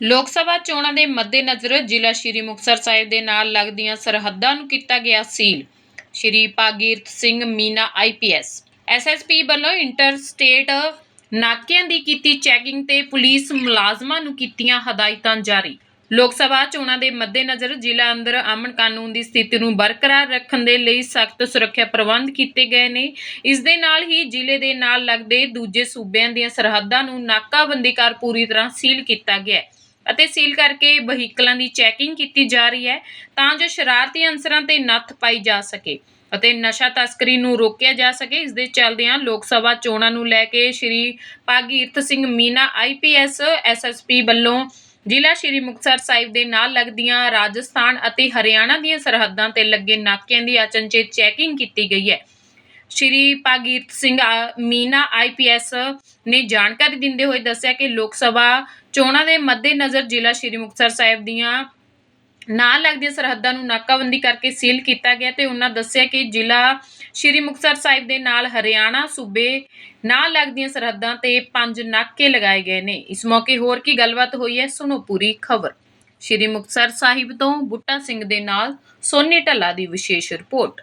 ਲੋਕ ਸਭਾ ਚੋਣਾਂ ਦੇ ਮੱਦੇਨਜ਼ਰ ਜ਼ਿਲ੍ਹਾ ਸ਼੍ਰੀ ਮੁਕਤਸਰ ਸਾਹਿਬ ਦੇ ਨਾਲ ਲੱਗਦੀਆਂ ਸਰਹੱਦਾਂ ਨੂੰ ਕੀਤਾ ਗਿਆ seal. Shri Bhagirath Singh Meena IPS SSP ਵੱਲੋਂ ਇੰਟਰ ਸਟੇਟ ਨਾਕਿਆਂ ਦੀ ਕੀਤੀ ਚੈਕਿੰਗ ਤੇ ਪੁਲਿਸ ਮੁਲਾਜ਼ਮਾਂ ਨੂੰ ਕੀਤੀਆਂ ਹਦਾਇਤਾਂ ਜਾਰੀ। ਲੋਕ ਸਭਾ ਚੋਣਾਂ ਦੇ ਮੱਦੇਨਜ਼ਰ ਜ਼ਿਲ੍ਹਾ ਅੰਦਰ ਅਮਨ ਕਾਨੂੰਨ ਦੀ ਸਥਿਤੀ ਨੂੰ ਬਰਕਰਾਰ ਰੱਖਣ ਦੇ ਲਈ ਸਖਤ ਸੁਰੱਖਿਆ ਪ੍ਰਬੰਧ ਕੀਤੇ ਗਏ ਨੇ। ਇਸ ਦੇ ਨਾਲ ਹੀ ਜ਼ਿਲ੍ਹੇ ਦੇ ਨਾਲ ਲੱਗਦੇ ਦੂਜੇ ਸੂਬਿਆਂ ਦੀਆਂ ਸਰਹੱਦਾਂ ਨੂੰ ਨਾਕਾਬੰਦੀ ਕਰ ਪੂਰੀ ਤਰ੍ਹਾਂ ਸੀਲ ਕੀਤਾ ਗਿਆ ਹੈ। ਅਤੇ ਸੀਲ ਕਰਕੇ ਵਹੀਕਲਾਂ ਦੀ ਚੈਕਿੰਗ ਕੀਤੀ ਜਾ ਰਹੀ ਹੈ ਤਾਂ ਜੋ ਸ਼ਰਾਰਤੀ ਅਨਸਰਾਂ ਤੇ ਨੱਥ ਪਾਈ ਜਾ ਸਕੇ ਅਤੇ ਨਸ਼ਾ ਤਸਕਰੀ ਨੂੰ ਰੋਕਿਆ ਜਾ ਸਕੇ। ਇਸ ਦੇ ਚੱਲਦਿਆਂ ਲੋਕ ਸਭਾ ਚੋਣਾਂ ਨੂੰ ਲੈ ਕੇ ਸ਼੍ਰੀ ਭਾਗੀਰਥ ਸਿੰਘ ਮੀਨਾ ਆਈਪੀਐਸ ਐਸਐਸਪੀ ਵੱਲੋਂ ਜ਼ਿਲ੍ਹਾ ਸ਼੍ਰੀ ਮੁਕਤਸਰ ਸਾਹਿਬ ਦੇ ਨਾਲ ਲੱਗਦੀਆਂ ਰਾਜਸਥਾਨ ਅਤੇ ਹਰਿਆਣਾ ਦੀਆਂ ਸਰਹੱਦਾਂ ਤੇ ਲੱਗੇ ਨਾਕਿਆਂ ਦੀ ਅਚਨਚੇਤ ਚੈਕਿੰਗ ਕੀਤੀ ਗਈ ਹੈ। ਸ਼੍ਰੀ ਭਾਗੀਰਥ ਸਿੰਘ ਆ- ਮੀਨਾ ਆਈਪੀਐਸ ਨੇ ਜਾਣਕਾਰੀ ਦਿੰਦੇ ਹੋਏ ਦੱਸਿਆ ਕਿ ਲੋਕ ਸਭਾ ਚੋਣਾਂ ਦੇ ਮੱਦੇਨਜ਼ਰ ਜ਼ਿਲ੍ਹਾ ਸ਼੍ਰੀ ਮੁਕਤਸਰ ਸਾਹਿਬ ਦੀਆਂ ਨਾਲ ਲੱਗਦੀਆਂ ਸਰਹੱਦਾਂ ਨੂੰ ਨਾਕਾਬੰਦੀ ਕਰਕੇ ਸੀਲ ਕੀਤਾ ਗਿਆ ਤੇ ਉਹਨਾਂ ਦੱਸਿਆ ਕਿ ਜ਼ਿਲ੍ਹਾ ਸ਼੍ਰੀ ਮੁਕਤਸਰ ਸਾਹਿਬ ਦੇ ਨਾਲ ਹਰਿਆਣਾ, ਸੂਬੇ ਨਾਲ ਲੱਗਦੀਆਂ ਸਰਹੱਦਾਂ ਤੇ ਪੰਜ ਨਾਕੇ ਲਗਾਏ ਗਏ ਨੇ। ਇਸ ਮੌਕੇ ਹੋਰ ਕੀ ਗੱਲਬਾਤ ਹੋਈ ਹੈ, ਸੁਣੋ ਪੂਰੀ ਖਬਰ। ਸ਼੍ਰੀ ਮੁਕਤਸਰ ਸਾਹਿਬ ਤੋਂ ਬੁੱਟਾ ਸਿੰਘ ਦੇ ਨਾਲ ਸੋਨੀ ਢੱਲਾ ਦੀ ਵਿਸ਼ੇਸ਼ ਰਿਪੋਰਟ।